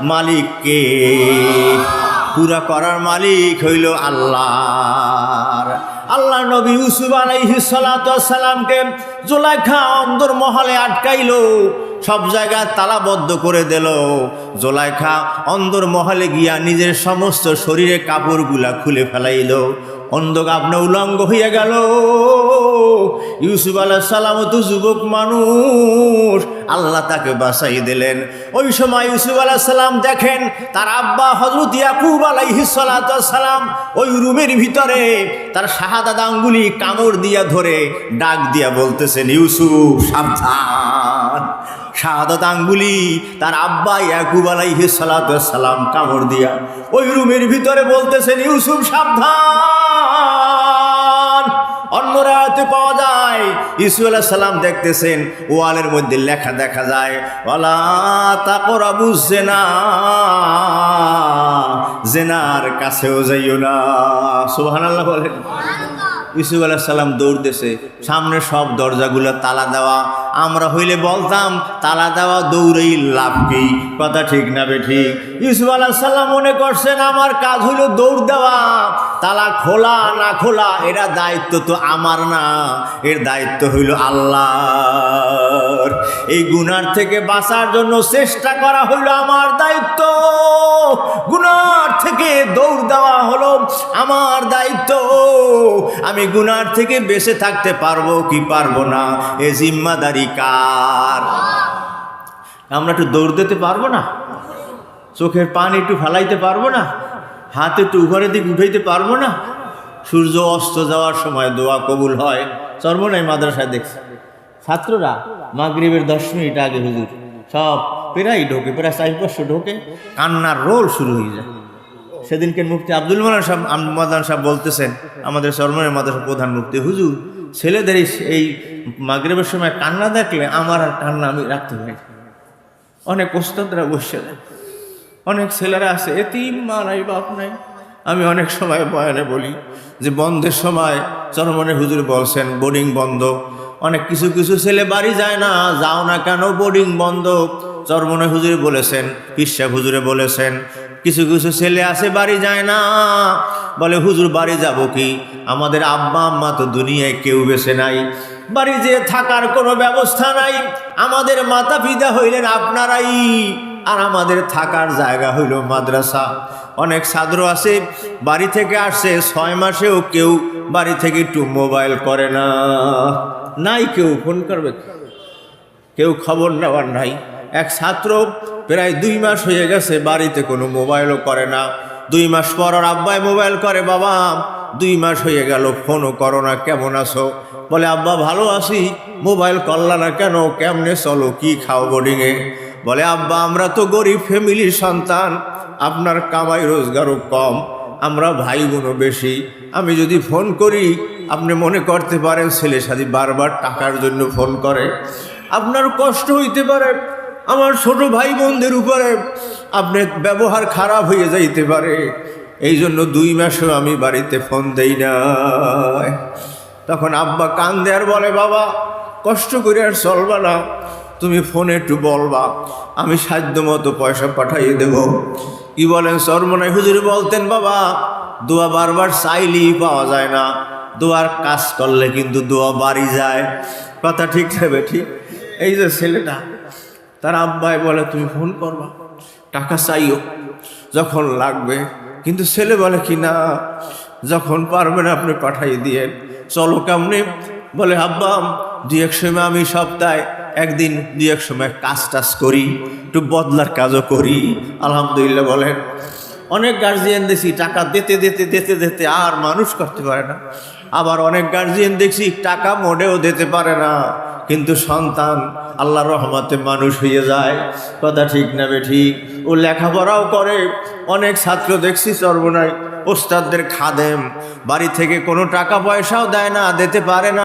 মালিককে। পুরা করার মালিক হইল আল্লাহর। আল্লাহ নবী ইউসুফ আলাইহি সালামকে জোলাইখা অন্দর মহলে আটকাইলো, সব জায়গায় তালাবদ্ধ করে দিল। জোলাইখা অন্দর মহলে গিয়া নিজের সমস্ত শরীরে কাপড়গুলা খুলে ফেলাইল। অন্ধক আপনা উলঙ্গ হইয়া গেল। ইউসুফ আলাহ সালাম তো যুবক মানুষ। আল্লাহ তাকে বাঁচাই দিলেন। ওই সময় ইউসুফ আলাহ সালাম দেখেন, তার আব্বা হজরত ইয়াকুব আলাইহি সালাম ওই রুমের ভিতরে তার শাহাদাত আঙ্গুলি কামড় দিয়া ধরে ডাক দিয়া বলতেছেন, ইউসুফ, সাবধান। শাহাদাত আঙ্গুলি তার আব্বা ইয়াকুব আলাইহি সালাম কামড় দিয়া ওই রুমের ভিতরে বলতেছেন, ইউসুফ, সাবধান। অন্য রাতে পাওয়া যায়। ইসু আলাহ সালাম দেখতেছেন, ওয়ালের মধ্যে লেখা দেখা যায় ওলা তাকরা বুঝছে না জেনার কাছেও যাইও না। আল্লাহ বলেন। ইসুফ দৌড় দৌড়তেছে সামনে সব দরজাগুলো তালা দেওয়া। আমরা হইলে বলতাম, তালা দেওয়া দৌড়েই লাভ কি? কথা ঠিক না বে ঠিক? ইসুফ সাল্লাম মনে করছেন, আমার কাজ হইল দৌড় দেওয়া। তালা খোলা না খোলা, এরা দায়িত্ব তো আমার না। এর দায়িত্ব হইল আল্লাহর। এই গুনার থেকে বাঁচার জন্য চেষ্টা করা হইল আমার দায়িত্ব। গুনার থেকে দৌড় দেওয়া হলো আমার দায়িত্ব। আমি গুনার থেকে বেঁচে থাকতে পারব কি পারব না? এ জিম্মাদারি কার? আমরা একটু দৌড় দিতে পারব না? চোখের পানি একটু ফালাইতে পারব না? হাত একটু উপরের দিক উঠাইতে পারব না? সূর্য অস্ত যাওয়ার সময় দোয়া কবুল হয়। চর্মনাই মাদ্রাসায় দেখছি। ছাত্ররা মাগরিবের দশ মিনিট আগে হুজুর সব প্রায় ঢোকে, প্রায় চার ঢোকে। কান্নার রোল শুরু হয়ে যায়। সেদিনকে মুফতি আব্দুল মালান সাহেব মাদান সাহেব বলতেছেন, আমাদের চর্মনের মাদ্রাসা প্রধান মুফতি, হুজুর, ছেলেদের এই- মাগরেবের সময় কান্না দেখলে আমার আর কান্না আমি রাখতে পারি অনেক ওস্তাদরা বসে অনেক ছেলেরা আছে, এতিম মা নাই বাপ নাই। আমি অনেক সময় বয়ানে বলি যে, বন্ধের সময় চরমনে হুজুর বলছেন, বোর্ডিং বন্ধ। অনেক কিছু কিছু ছেলে বাড়ি যায় না, যাও না কেন, বোর্ডিং বন্ধ। চরমনে হুজুরে বলেছেন পিসা হুজুরে বলেছেন কিছু কিছু ছেলে আছে, বাড়ি যায় না। বলে, হুজুর, বাড়ি যাব কি? আমাদের আব্বা আম্মা তো দুনিয়ায় কেউ বেছে নাই। বাড়ি যে থাকার কোনো ব্যবস্থা নাই। আমাদের মাতা পিতা হইলেন আপনারাই, আর আমাদের থাকার জায়গা হইল মাদ্রাসা। অনেক ছাত্র আছে, বাড়ি থেকে আসছে, ছয় মাসেও কেউ বাড়ি থেকে একটু মোবাইল করে না। নাই কেউ, ফোন করবে। কেউ খবর নেওয়ার নাই। এক ছাত্র প্রায় দুই মাস হয়ে গেছে, বাড়িতে কোনো মোবাইলও করে না। দুই মাস পর আর আব্বাই মোবাইল করে, বাবা, দুই মাস হয়ে গেল, ফোনও করো না, কেমন আছো? বলে, আব্বা, ভালো আছি। মোবাইল করলা না কেন? কেমনে চলো, কি খাও বোর্ডিংয়ে বলে, আব্বা, আমরা তো গরিব ফ্যামিলির সন্তান। আপনার কামাই রোজগারও কম, আমরা ভাই বোনও বেশি। আমি যদি ফোন করি, আপনি মনে করতে পারেন, ছেলে সাথে বারবার টাকার জন্য ফোন করে। আপনার কষ্ট হইতে পারে আমার ছোট ভাই বোনদের উপরে আপনার ব্যবহার খারাপ হয়ে যাইতে পারে। এই জন্য দুই মাসও আমি বাড়িতে ফোন দেই না। তখন আব্বা কান দেয়ার বলে, বাবা, কষ্ট করে আর চলবা না। তুমি ফোনে একটু বলবা। আমি সাধ্য মতো পয়সা পাঠাইয়ে দেব। কি বলেন সরমনাই হুজুর বলতেন, বাবা, দোয়া বারবার চাইলেই পাওয়া যায় না। দোয়ার কাজ করলে কিন্তু দোয়া বাড়ি যায়। কথা ঠিক থাকবে ঠিক। এই যে ছেলেটা তার আব্বাই বলে, তুমি ফোন করবা, টাকা চাইও, যখন লাগবে। কিন্তু ছেলে বলে, কি না, যখন পারবেন আপনি পাঠাই দিয়ে, চলো কেমনি? বলে, আব্বা দুই এক সময় আমি সপ্তাহে একদিন দুই এক সময় কাজ টাজ করি, একটু বদলার কাজও করি। আলহামদুলিল্লাহ বলেন, অনেক গার্জিয়ান দেখছি, টাকা দিতে দিতে দিতে দিতে আর মানুষ করতে পারে না। আবার অনেক গার্জিয়ান দেখছি, টাকা মোটেও দিতে পারে না। কিন্তু সন্তান আল্লাহ রহমতে মানুষ হয়ে যায়। কথা ঠিক না বে ঠিক? ও লেখাপড়াও করে, অনেক ছাত্র দেখছি সর্বনাই। ওস্তাদদের খাদেম, বাড়ি থেকে কোনো টাকা পয়সাও দেয় না, দিতে পারে না।